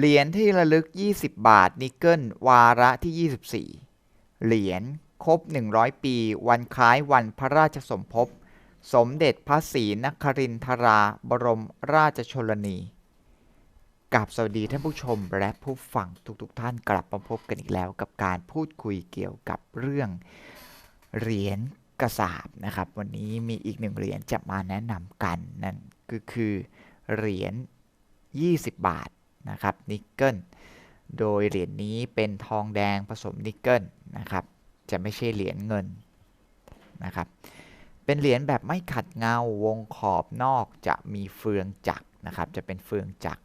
เหรียญที่ระลึก 20 บาท นิกเกิล วาระที่ 24 เหรียญครบ 100 ปี วันคล้ายวันพระราชสมภพ สมเด็จพระศรีนครินทรา บรมราชชนนีกับสวัสดีท่านผู้ชมและผู้ฟังทุกๆทท่านกลับมาพบกันอีกแล้วกับการพูดคุยเกี่ยวกับเรื่องเหรียญกระสาบนะครับ วันนี้มีอีกหนึ่งเหรียญจะมาแนะนำกันนั่นก็คือเหรียญ20 บาท นะครับนิกเกิลโดยเหรียญนี้เป็นทองแดงผสมนิกเกิลนะครับจะไม่ใช่เหรียญเงินนะครับเป็นเหรียญแบบไม่ขัดเงาวงขอบนอกจะมีเฟืองจักรนะครับจะเป็นเฟืองจักร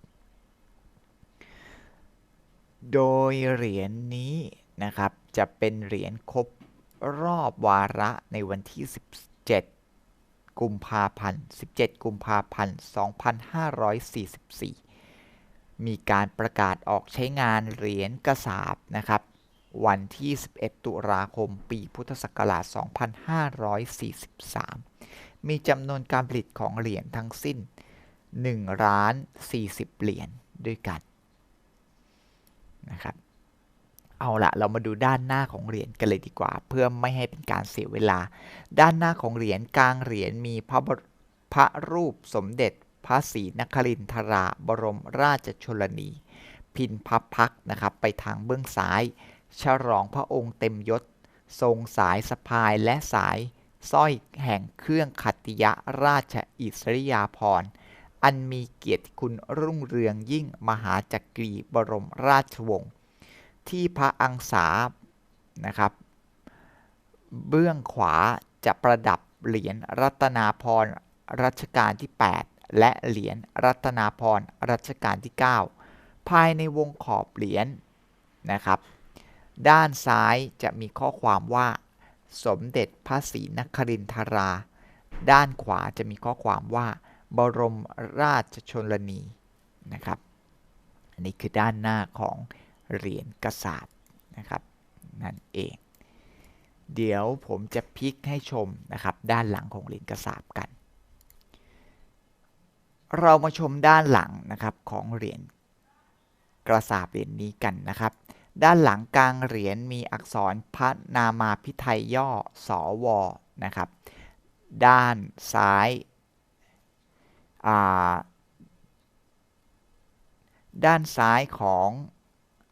โดยเหรียญนี้นะครับจะเป็นเหรียญครบรอบวาระในวันที่ 17 กุมภาพันธ์ 17 กุมภาพันธ์ 2544 มีการประกาศออกใช้งานเหรียญกระสาบนะครับ วันที่ 11 ตุลาคม ปีพุทธศักราช 2543 มีจำนวนการผลิตของเหรียญทั้งสิ้น1ล้าน40 เหรียญด้วยกันนะครับ เอาละเรามาดูด้านหน้าของเหรียญกันเลยดีกว่า เพื่อไม่ให้เป็นการเสียเวลา ด้านหน้าของเหรียญกลางเหรียญมีพระพระรูปสมเด็จ พระศรีนครินทราบรมราชชนนีพินพับพักนะครับไปทางเบื้องซ้าย ฉลองพระองค์เต็มยศ ทรงสายสะพายและสายสร้อยแห่งเครื่องขัตติยราชอิสริยาภรณ์ อันมีเกียรติคุณรุ่งเรืองยิ่งมหาจักรีบรมราชวงศ์ที่พระอังสานะครับ เบื้องขวาจะประดับเหรียญรัตนาพรรัชกาลที่ 8 และเหรียญรัตนาพรรัชกาลที่ 9 ภายในวงขอบเหรียญนะครับ ด้านซ้ายจะมีข้อความว่า สมเด็จพระศรีนครินทรา ด้านขวาจะมีข้อความว่า บรมราชชนนีนะครับ อันนี้คือด้านหน้าของเหรียญกระสาบนะครับนั่นเอง เดี๋ยวผมจะพลิกให้ชมนะครับ ด้านหลังของเหรียญกระสาบกัน เรามาชมด้านหลังนะครับของเหรียญกระสาบเหรียญนี้กันนะครับ ด้านหลังกลางเหรียญมีอักษรพระนามาพิไทยย่อสอวนะครับ ด้านซ้ายด้านซ้ายของ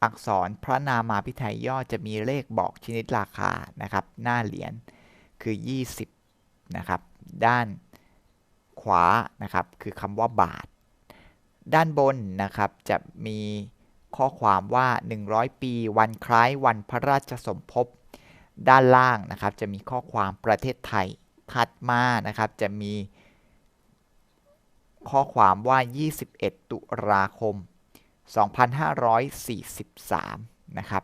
อักษรพระนามาพิไทยย่อจะมีเลขบอกชนิดราคานะครับ หน้าเหรียญคือ 20 นะครับ ด้าน ขวานะครับคือคำว่าบาท ด้านบนนะครับจะมีข้อความว่า 100 ปี วันคล้ายวันพระราชสมภพด้านล่างนะครับจะมีข้อความประเทศไทยถัดมานะครับจะมีข้อความว่า 21 ตุลาคม 2543 นะครับ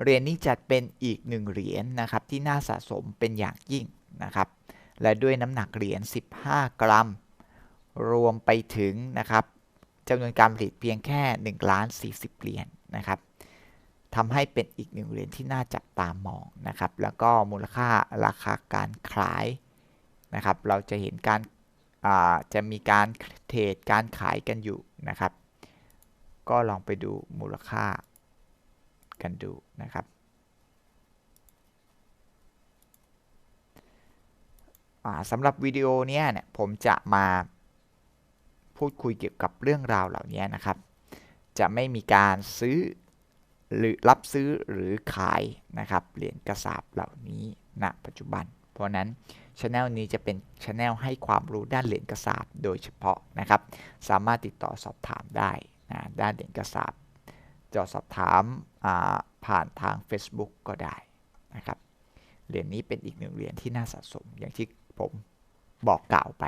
เหรียญนี้จัดเป็นอีกหนึ่งเหรียญนนะครับที่น่าสะสมเป็นอย่างยิ่งนะครับ และด้วยน้ำหนักเหรียญ 15 กรัม รวมไปถึงนะครับจำนวนการผลิตเพียงแค่1ล้าน40 เหรียญนนะครับทำให้เป็นอีกหนึ่งเหรียญที่น่าจับตามองนะครับ แล้วก็มูลค่าราคาการขายนะครับ เราจะเห็นการจะมีการเทรดการขายกันอยู่นะครับ ก็ลองไปดูมูลค่ากันดูนะครับ สำหรับวิดีโอนี้เนี่ยผมจะมาพูดคุยเกี่ยวกับเรื่องราวเหล่านี้นะครับ จะไม่มีการซื้อหรือรับซื้อหรือขายนะครับเหรียญกระสาบเหล่านี้ณปัจจุบัน เพราะนั้นช anel นี้จะเป็นช anel ให้ความรู้ด้านเหรียญกระสาบโดยเฉพาะนะครับ สามารถติดต่อสอบถามได้นะด้านเหรียญกระสาบจอสอบถามผ่านทาง Facebook ก็ได้นะครับเหรียญนี้เป็นอีกหนึ่งเหรียญที่น่าสะสมอย่างที่ ผมบอกกล่าวไป